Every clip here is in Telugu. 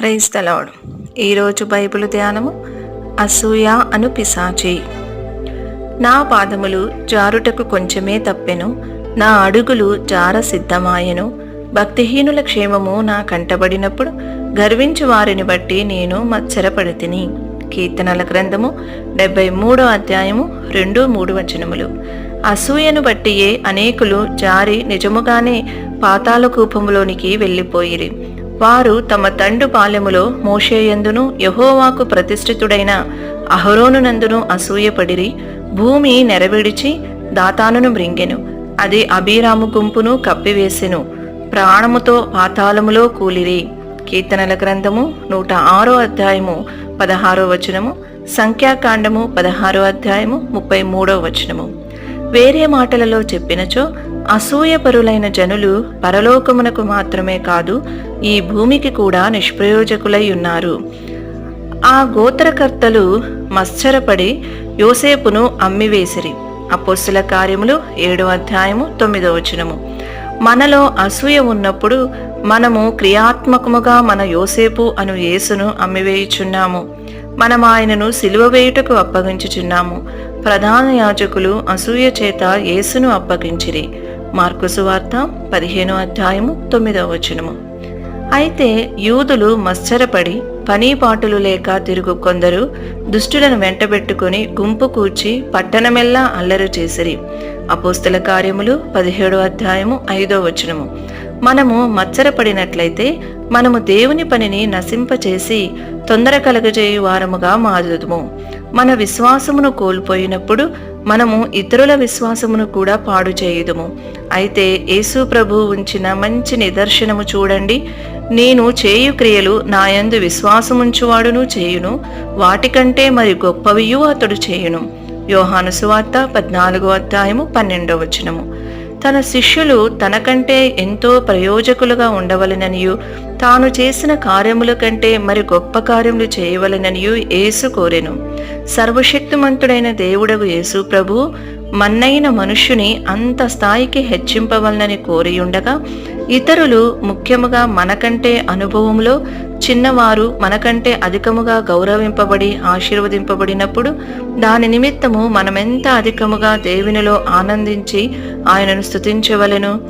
ప్రైజ్ తలాడు ఈరోజు బైబిల్ ధ్యానము అసూయ అను పిశాచి. నా పాదములు జారుటకు కొంచెమే తప్పెను నా అడుగులు జార సిద్ధమాయెను. భక్తిహీనుల క్షేమము నా కంటబడినప్పుడు గర్వించు వారిని బట్టి నేను మత్సరపడితిని. కీర్తనల గ్రంథము డెబ్బై మూడో అధ్యాయము రెండు మూడు వచనములు. అసూయను బట్టియే అనేకులు జారి నిజముగానే పాతాల కూపములోనికి వెళ్ళిపోయిరి. వారు తమ తండ్రి పాలెములో మోషేయందును యహోవాకు ప్రతిష్ఠితుడైన అహరోనునందును అసూయపడిరి భూమి నెరవిడిచి దాతానును బ్రింగెను అది అభిరాము గుంపును కప్పివేసెను. ప్రాణముతో పాతాళములో కూలిరి. కీర్తనల గ్రంథము నూట ఆరో అధ్యాయము పదహారో వచనము సంఖ్యాకాండము పదహారో అధ్యాయము ముప్పై మూడో వచనము. వేరే మాటలలో చెప్పినచో అసూయపరులైన జనులు పరలోకమునకు మాత్రమే కాదు ఈ భూమికి కూడా నిష్ప్రయోజకులై ఉన్నారు ఆ గోత్రకర్తలు మశ్చరపడి యోసేపును అమ్మివేసిరి. అపోస్తుల కార్యములు ఏడో అధ్యాయము తొమ్మిదో వచనము. మనలో అసూయ ఉన్నప్పుడు మనము క్రియాత్మకముగా మన యోసేపు అను యేసును అమ్మివేయుచున్నాము. మనం ఆయనను సిలువ వేయుటకు అప్పగించుచున్నాము. ప్రధాన యాజకులు అసూయ చేత యేసును అప్పగించిరి. మార్కుసు వార్త పదిహేనో అధ్యాయము తొమ్మిదవ వచనము. అయితే యూదులు మశ్చరపడి పని పాటులు లేక తిరుగు కొందరు దుష్టులను వెంటబెట్టుకుని గుంపు కూర్చి పట్టణమెల్లా అల్లరి చేసిరి. అపోస్తుల కార్యములు పదిహేడో అధ్యాయము ఐదో వచనము. మనము మచ్చరపడినట్లయితే మనము దేవుని పనిని నశింపచేసి తొందర కలగజేయు వారముగా మారుదుము. మన విశ్వాసమును కోల్పోయినప్పుడు మనము ఇతరుల విశ్వాసమును కూడా పాడు చేయదుము. అయితే యేసు ప్రభు ఉంచిన మంచి నిదర్శనము చూడండి. నేను చేయు క్రియలు నాయందు విశ్వాసముంచువాడును చేయును. వాటికంటే మరి గొప్పవియు అతడు చేయును. యోహాను సువార్త పద్నాలుగో అధ్యాయము పన్నెండో వచనము. తన శిష్యులు తనకంటే ఎంతో ప్రయోజకులుగా ఉండవలననియు. తాను చేసిన కార్యముల కంటే మరి గొప్ప కార్యములు చేయవలననియు యేసు కోరెను. సర్వశక్తిమంతుడైన దేవుడగు యేసు ప్రభు మన్నైన మనుష్యుని అంత స్థాయికి హెచ్చింపవలనని కోరియుండగా ఇతరులు ముఖ్యముగా మనకంటే అనుభవంలో చిన్నవారు మనకంటే అధికముగా గౌరవింపబడి ఆశీర్వదింపబడినప్పుడు దాని నిమిత్తము మనమెంత అధికముగా దేవునిలో ఆనందించి ఆయనను స్థుతించవలెను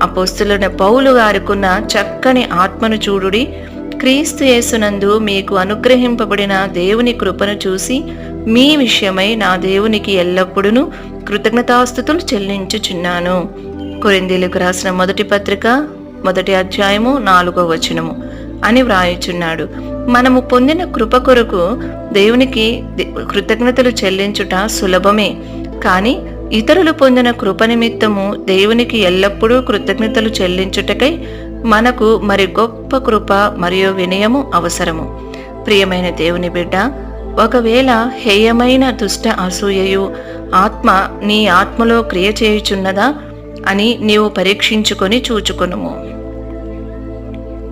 అపోస్తులైన పౌలు గారికున్న చక్కని ఆత్మను చూడుడి. క్రీస్తు యేసునందు మీకు అనుగ్రహింపబడిన దేవుని కృపను చూసి మీ విషయమై నా దేవునికి ఎల్లప్పుడూ కృతజ్ఞతాస్థుతులు చెల్లించుచున్నాను. కొరిందీలకు రాసిన మొదటి పత్రిక మొదటి అధ్యాయము నాలుగో వచనము. అని వ్రాయుచున్నాడు. మనము పొందిన కృప కొరకు దేవునికి కృతజ్ఞతలు చెల్లించుట సులభమే. కానీ ఇతరులు పొందిన కృప నిమిత్తము దేవునికి ఎల్లప్పుడూ కృతజ్ఞతలు చెల్లించుటకై మనకు మరి గొప్ప కృప మరియు వినయము అవసరము. ప్రియమైన దేవుని బిడ్డ ఒకవేళ హేయమైన దుష్ట అసూయయు ఆత్మ నీ ఆత్మలో క్రియ చేయుచున్నదా అని నీవు పరీక్షించుకొని చూచుకొనుము.